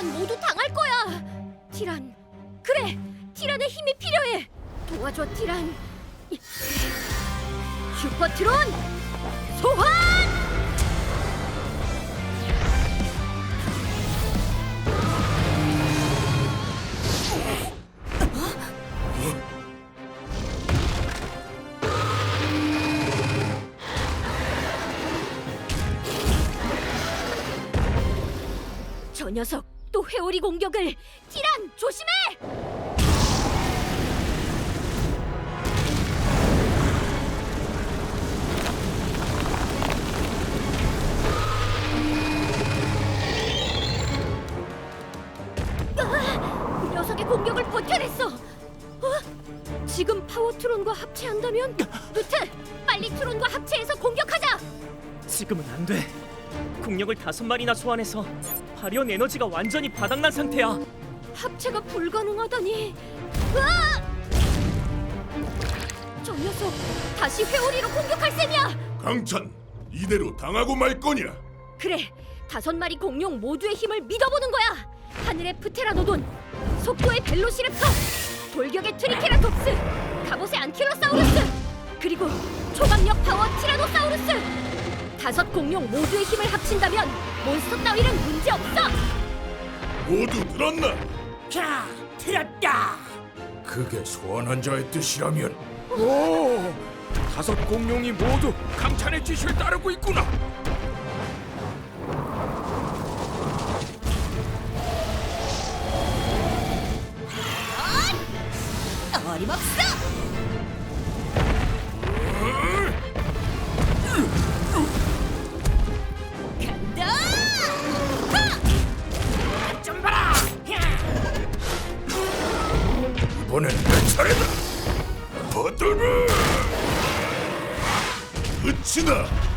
이러다간 모두 당할 거야. 티란, 그래, 티란의 힘이 필요해. 도와줘, 티란. 슈퍼트론 소환! 저 녀석 또 회오리 공격을 티란 조심해! 공격을 버텨냈어. 어? 지금 파워트론과 합체한다면 루트 빨리 트론과 합체해서 공격하자. 지금은 안 돼. 국력을 다섯 마리나 소환해서 발현 에너지가 완전히 바닥난 상태야. 합체가 불가능하다니. 으아! 저 녀석 다시 회오리로 공격할 셈이야. 강찬 이대로 당하고 말 거냐? 그래, 다섯 마리 공룡 모두의 힘을 믿어보는 거야. 하늘의 프테라노돈, 속도의 벨로시랩터, 돌격의 트리케라톱스, 갑옷의 안킬로사우루스, 그리고 초강력 파워 티라노사우루스. 다섯 공룡 모두의 힘을 합친다면 몬스터 따위는 문제 없어. 모두 들었나? 자, 들었다. 그게 소환한 자의 뜻이라면 오, 다섯 공룡이 모두 강찬의 지시를 따르고 있구나. 어림없어. 이번엔 내 차례다. 끝이다 몬스터.